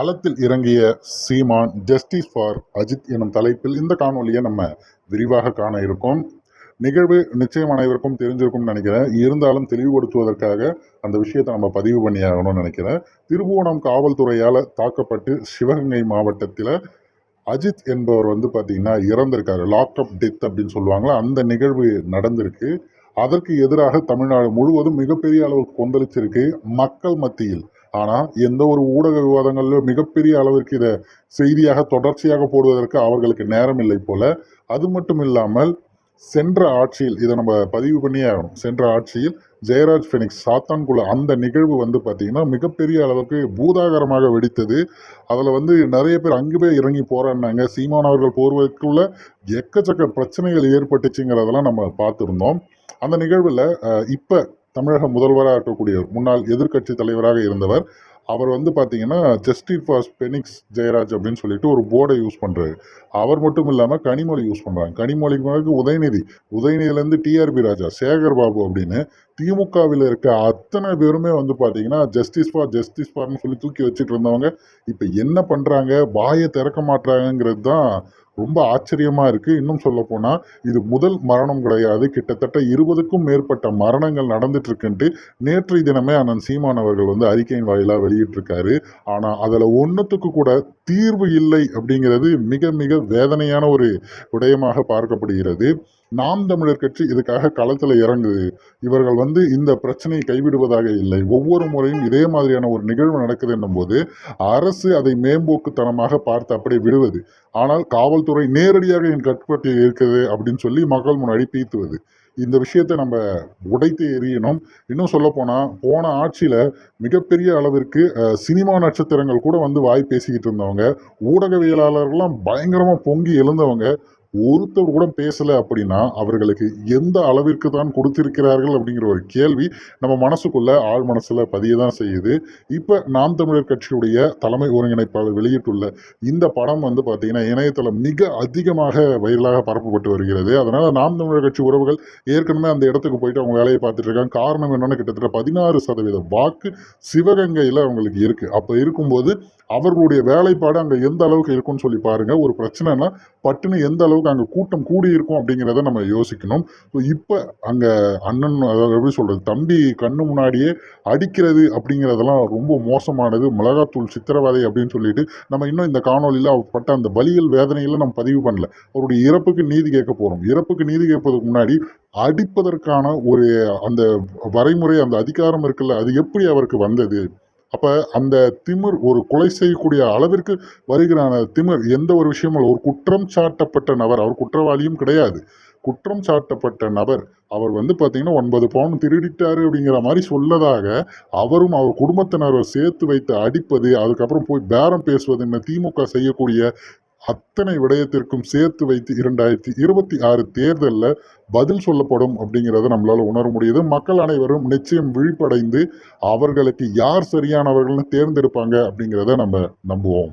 களத்தில் இறங்கிய சீமான் justice for Ajith எனும் தலைப்பில் இந்த காணொலியை நம்ம விரிவாக காண இருக்கோம். நிகழ்வு நிச்சயம் அனைவருக்கும் தெரிஞ்சிருக்கும்னு நினைக்கிறேன். இருந்தாலும் தெளிவுபடுத்துவதற்காக அந்த விஷயத்தை நம்ம பதிவு பண்ணியாகணும்னு நினைக்கிறேன். திருபுவனம் காவல்துறையால் தாக்கப்பட்டு சிவகங்கை மாவட்டத்தில் அஜித் என்பவர் வந்து பார்த்திங்கன்னா இறந்திருக்காரு. லாக்அப் டெத் அப்படின்னு சொல்லுவாங்களா? அந்த நிகழ்வு நடந்திருக்கு. அதற்கு எதிராக தமிழ்நாடு முழுவதும் மிகப்பெரிய அளவுக்கு கொந்தளிச்சிருக்கு. மக்கள் மத்தியில் ஆனால் எந்த ஒரு ஊடக விவாதங்களிலும் மிகப்பெரிய அளவிற்கு இதை செய்தியாக தொடர்ச்சியாக போடுவதற்கு அவர்களுக்கு நேரம் இல்லை போல. அது மட்டும் இல்லாமல் சென்ற ஆட்சியில் இதை நம்ம பதிவு பண்ணியே ஆகணும். சென்ற ஆட்சியில் ஜெயராஜ் ஃபெனிக்ஸ் சாத்தான்குள அந்த நிகழ்வு வந்து பார்த்திங்கன்னா மிகப்பெரிய அளவுக்கு பூதாகரமாக வெடித்தது. அதில் வந்து நிறைய பேர் அங்கே போய் இறங்கி போராடினாங்க. சீமான் அவர்கள் போர்வதற்குள்ள எக்கச்சக்க பிரச்சனைகள் ஏற்பட்டுச்சுங்கிறதெல்லாம் நம்ம பார்த்துருந்தோம். அந்த நிகழ்வில் இப்போ தமிழக முதல்வராக இருக்கக்கூடியவர் முன்னாள் எதிர்க்கட்சி தலைவராக இருந்தவர் அவர் வந்து பார்த்தீங்கன்னா ஜஸ்டிஸ் ஃபார் பெனிக்ஸ் ஜெயராஜ் அப்படின்னு சொல்லிட்டு ஒரு போர்டை யூஸ் பண்ணுறாரு அவர் மட்டும் இல்லாமல் கனிமொழி யூஸ் பண்ணுறாங்க கனிமொழிக்கு பிறகு உதயநிதி உதயநிதியிலேருந்து டிஆர்பி ராஜா சேகர் பாபு அப்படின்னு திமுகவில் இருக்க அத்தனை பேருமே வந்து பார்த்தீங்கன்னா ஜஸ்டிஸ் ஃபார் ஜஸ்டிஸ் ஃபார்னு சொல்லி தூக்கி வச்சுட்டு இருந்தவங்க. இப்போ என்ன பண்ணுறாங்க வாயை திறக்க மாட்டாங்கங்கிறது தான் ரொம்ப ஆச்சரியமாக இருக்குது இன்னும் சொல்லப்போனால் இது முதல் மரணம் கிடையாது. கிட்டத்தட்ட இருபதுக்கும் மேற்பட்ட மரணங்கள் நடந்துட்டு இருக்குன்ட்டு நேற்றைய தினமே அண்ணன் சீமான் அவர்கள் வந்து அறிக்கையின் வாயிலாக வெளியிட்டிருக்காரு. ஆனால் அதில் ஒன்றுத்துக்கு கூட தீர்வு இல்லை அப்படிங்கிறது மிக மிக வேதனையான ஒரு விடயமாக பார்க்கப்படுகிறது. நாம் தமிழர் கட்சி இதுக்காக களத்தில் இறங்குது. இவர்கள் வந்து இந்த பிரச்சனையை கைவிடுவதாக இல்லை. ஒவ்வொரு முறையும் இதே மாதிரியான ஒரு நிகழ்வு நடக்குது என்னும்போது அரசு அதை மேம்போக்குத்தனமாக பார்த்து அப்படியே விடுவது. ஆனால் காவல்துறை நேரடியாக என் கட்டுப்பாட்டில் இருக்குது அப்படின்னு சொல்லி மக்கள் முன்னாடி பீத்துவது. இந்த விஷயத்தை நம்ம உடைத்து எறியணும். இன்னும் சொல்ல போனால் போன ஆட்சியில் மிகப்பெரிய அளவிற்கு சினிமா நட்சத்திரங்கள் கூட வந்து வாய் பேசிக்கிட்டு இருந்தவங்க ஊடகவியலாளர்கள்லாம் பயங்கரமாக பொங்கி எழுந்தவங்க ஒருத்தர் கூட பேசலை அப்படின்னா அவர்களுக்கு எந்த அளவிற்கு தான் கொடுத்திருக்கிறார்கள் அப்படிங்கிற ஒரு கேள்வி நம்ம மனசுக்குள்ள ஆள் மனசில் பதிய தான் செய்யுது. இப்போ நாம் தமிழர் கட்சியுடைய தலைமை ஒருங்கிணைப்பாளர் வெளியிட்டுள்ள இந்த படம் வந்து பார்த்தீங்கன்னா இணையதளம் மிக அதிகமாக வைரலாக பரப்பப்பட்டு வருகிறது. அதனால் நாம் தமிழர் கட்சி உறவுகள் ஏற்கனவே அந்த இடத்துக்கு போயிட்டு அவங்க வேலையை பார்த்துட்டு இருக்காங்க. காரணம் என்னென்னு கிட்டத்தட்ட பதினாறு சதவீத வாக்கு சிவகங்கையில் அவங்களுக்கு இருக்குது அப்போ இருக்கும்போது அவர்களுடைய வேலைப்பாடு அங்கே எந்த அளவுக்கு இருக்கும்னு சொல்லி பாருங்கள் ஒரு பிரச்சனைனா பட்டுன்னு எந்த அளவுக்கு அங்கே கூட்டம் கூடி இருக்கும் அப்படிங்கிறத நம்ம யோசிக்கணும். ஸோ இப்போ அங்கே அண்ணன் அதாவது எப்படி சொல்கிறது தம்பி கண்ணு முன்னாடியே அடிக்கிறது அப்படிங்கிறதெல்லாம் ரொம்ப மோசமானது. மிளகாத்தூள் சித்திரவதை அப்படின்னு சொல்லிட்டு நம்ம இன்னும் இந்த காணொலியில் பட்ட அந்த பலியல் வேதனையில் நம்ம பதிவு பண்ணல. அவருடைய இறப்புக்கு நீதி கேட்க போகிறோம் இறப்புக்கு நீதி கேட்பதுக்கு முன்னாடி அடிப்பதற்கான ஒரு அந்த வரைமுறை அந்த அதிகாரம் இருக்குல்ல அது எப்படி அவருக்கு வந்தது? அப்போ அந்த திமிர் ஒரு கொலை செய்யக்கூடிய அளவிற்கு வருகிறான திமிர் எந்த ஒரு விஷயமும் ஒரு குற்றம் சாட்டப்பட்ட நபர் அவர் குற்றவாளியும் கிடையாது. குற்றம் சாட்டப்பட்ட நபர் அவர் வந்து பார்த்தீங்கன்னா ஒன்பது பவுன் திருடிட்டாரு அப்படிங்கிற மாதிரி சொல்லதாக அவரும் அவர் குடும்பத்தினரை சேர்த்து வைத்து அடிப்பது அதுக்கப்புறம் போய் பேரம் பேசுவது என்ன திமுக செய்யக்கூடிய அத்தனை விடயத்திற்கும் சேர்த்து வைத்து இரண்டாயிரத்தி இருபத்தி ஆறு தேர்தலில் பதில் சொல்லப்படும் அப்படிங்கிறத நம்மளால் உணர முடியுது. மக்கள் அனைவரும் நிச்சயம் விழிப்படைந்து அவர்களுக்கு யார் சரியானவர்கள்னு தேர்ந்தெடுப்பாங்க அப்படிங்கிறத நம்ம நம்புவோம்.